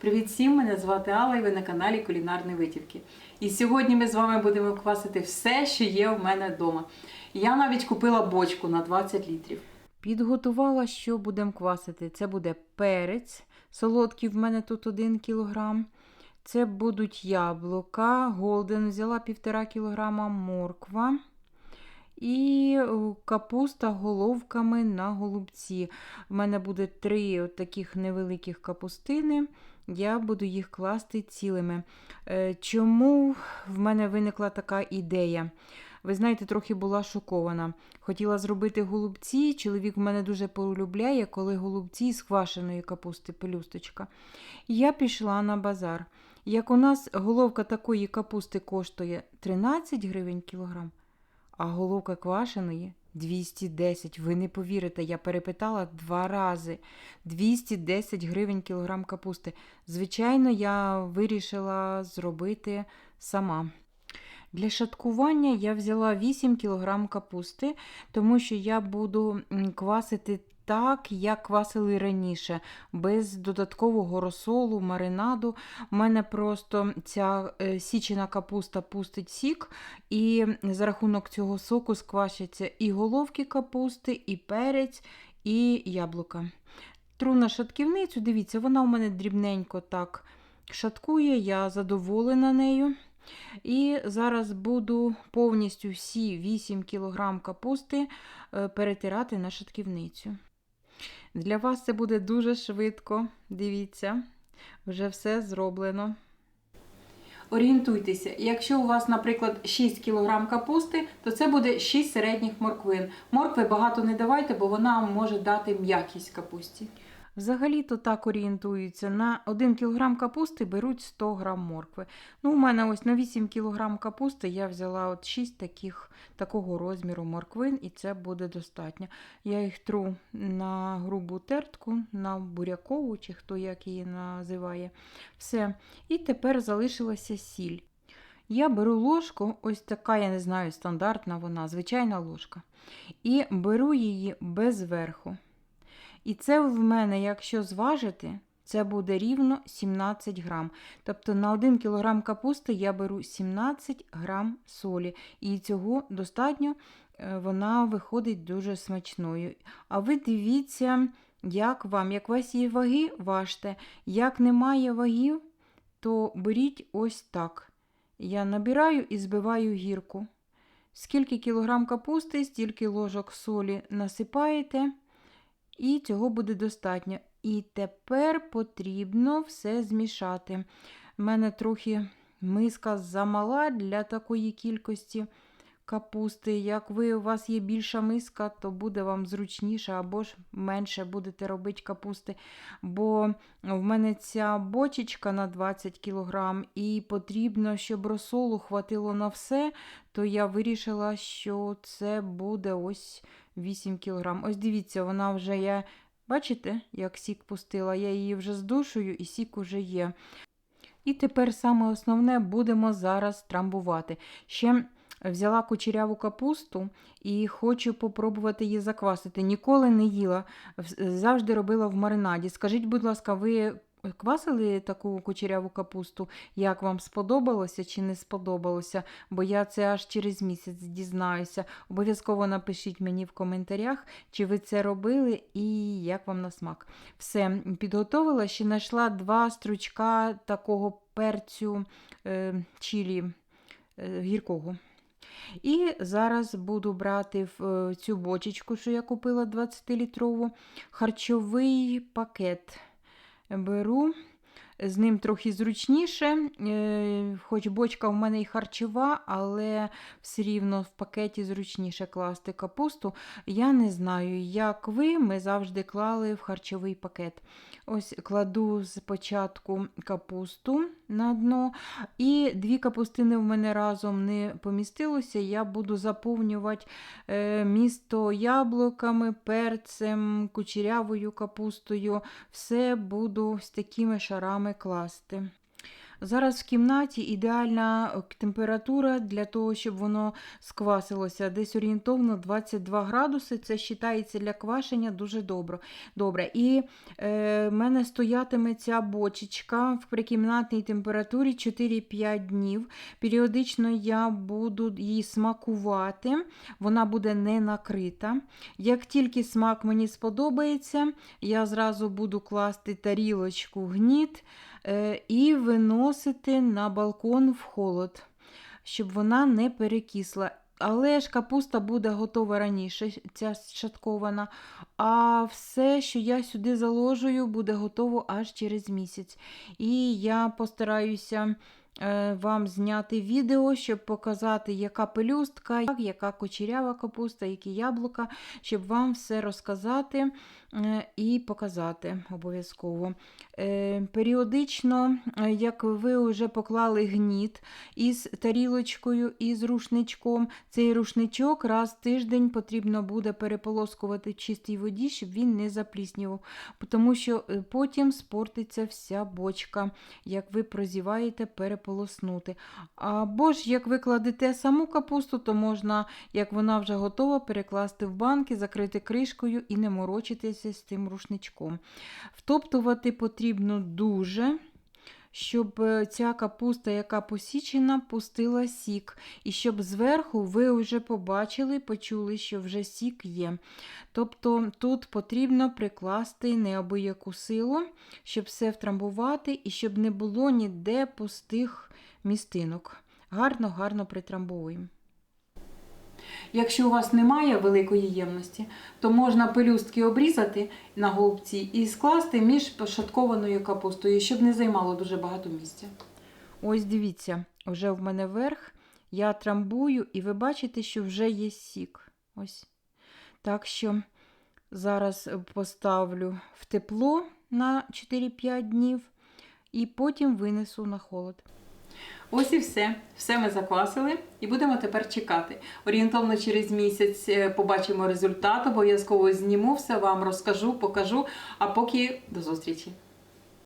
Привіт всім! Мене звати Алла і ви на каналі Кулінарні Витівки. І сьогодні ми з вами будемо квасити все, що є в мене вдома. Я навіть купила бочку на 20 літрів. Підготувала, що будемо квасити. Це буде перець, солодкий в мене тут 1 кг. Це будуть яблука, голден взяла 1,5 кг, морква. І е, капуста головками на голубці. У мене буде три таких невеликих капустини. Я буду їх класти цілими. Е, Чому в мене виникла така ідея? Ви знаєте, трохи була шокована. Хотіла зробити голубці. Чоловік мене дуже полюбляє, коли голубці з квашеної капусти, пелюсточка. Я пішла на базар. Як у нас головка такої капусти коштує 13 гривень кілограм, а головка квашеної 210. Ви не повірите, я перепитала два рази. 210 гривень кілограм капусти. Звичайно, я вирішила зробити сама. Для шаткування я взяла 8 кг капусти, тому що я буду квасити так, як квасили раніше, без додаткового розсолу, маринаду. У мене просто ця е, січена капуста пустить сік, і за рахунок цього соку сквашаться і головки капусти, і перець, і яблука. Тру на шатківницю, дивіться, вона у мене дрібненько так шаткує, я задоволена нею. І зараз буду повністю всі 8 кг капусти е, перетирати на шатківницю. Для вас це буде дуже швидко. Дивіться, вже все зроблено. Орієнтуйтеся, якщо у вас, наприклад, 6 кг капусти, то це буде 6 середніх морквин. Моркви багато не давайте, бо вона може дати м'якість капусті. Взагалі-то так орієнтуються. На 1 кг капусти беруть 100 г моркви. Ну, у мене ось на 8 кг капусти я взяла от 6 таких, такого розміру морквин, і це буде достатньо. Я їх тру на грубу тертку, на бурякову, чи хто як її називає. Все. І тепер залишилася сіль. Я беру ложку, ось така, я не знаю, стандартна вона, звичайна ложка. І беру її без верху. І це в мене, якщо зважити, це буде рівно 17 грам. Тобто на 1 кг капусти я беру 17 грам солі. І цього достатньо, е, вона виходить дуже смачною. А ви дивіться, як вам, як у вас є ваги, важте. Як немає вагів, то беріть ось так. Я набираю і збиваю гірку. Скільки кілограм капусти, стільки ложок солі насипаєте. І цього буде достатньо. І тепер потрібно все змішати. У мене трохи миска замала для такої кількості капусти. Як ви, у вас є більша миска, то буде вам зручніше або ж менше будете робити капусти. Бо в мене ця бочечка на 20 кг, і потрібно, щоб розсолу хватило на все, то я вирішила, що це буде ось 8 кг. Ось дивіться, вона вже я. Бачите, як сік пустила? Я її вже здушую і сік уже є. І тепер саме основне будемо зараз трамбувати. Ще взяла кучеряву капусту і хочу попробувати її заквасити. Ніколи не їла, завжди робила в маринаді. Скажіть, будь ласка, ви квасили таку кучеряву капусту? Як вам сподобалося чи не сподобалося? Бо я це аж через місяць дізнаюся. Обов'язково напишіть мені в коментарях, чи ви це робили і як вам на смак. Все, підготовила, ще знайшла два стручка такого перцю е, чилі е, гіркого. І зараз буду брати в е, цю бочечку, що я купила 20-літрову, харчовий пакет. Беру, з ним трохи зручніше, е, хоч бочка в мене і харчова, але все рівно в пакеті зручніше класти капусту. Я не знаю, як ви, ми завжди клали в харчовий пакет. Ось кладу спочатку капусту на дно, і дві капустини в мене разом не помістилося. Я буду заповнювати е, місто яблуками, перцем, кучерявою капустою. Все буду з такими шарами класти. Зараз в кімнаті ідеальна е, температура для того, щоб воно сквасилося. Десь орієнтовно 22 градуси. Це вважається для квашення дуже добре. добре. І е, в мене стоятиме ця бочечка в прикімнатній температурі 4-5 днів. Періодично я буду її смакувати, вона буде не накрита. Як тільки смак мені сподобається, я зразу буду класти тарілочку гніт е, і виносити на балкон в холод, щоб вона не перекисла. Але ж капуста буде готова раніше, ця шаткована. А все, що я сюди заложую, буде готово аж через місяць. І я постараюся вам зняти відео, щоб показати, яка пелюстка, яка кучерява капуста, які яблука, щоб вам все розказати е, і показати обов'язково. Е, Періодично, е, як ви вже поклали гніт із тарілочкою і з рушничком, цей рушничок раз в тиждень потрібно буде переполоскувати в чистій воді, щоб він не запліснював, тому що е, потім спортиться вся бочка, як ви прозіваєте переполоснути. Або ж як ви кладете саму капусту, то можна, як вона вже готова, перекласти в банки, закрити кришкою і не морочитися з цим рушничком. Втоптувати потрібно дуже. Щоб е, ця капуста, яка посічена, пустила сік. І щоб зверху ви вже побачили, почули, що вже сік є. Тобто тут потрібно прикласти неабияку силу, щоб все втрамбувати і щоб не було ніде пустих містинок. Гарно-гарно притрамбовуємо. Якщо у вас немає великої ємності, то можна пелюстки обрізати на голубці і скласти між пошаткованою капустою, щоб не займало дуже багато місця. Ось дивіться, вже в мене верх, я трамбую, і ви бачите, що вже є сік. Ось. Так що зараз поставлю в тепло на 4-5 днів і потім винесу на холод. Ось і все. Все ми заквасили і будемо тепер чекати. Орієнтовно через місяць е, побачимо результат. Обов'язково зніму все, вам розкажу, покажу. А поки до зустрічі!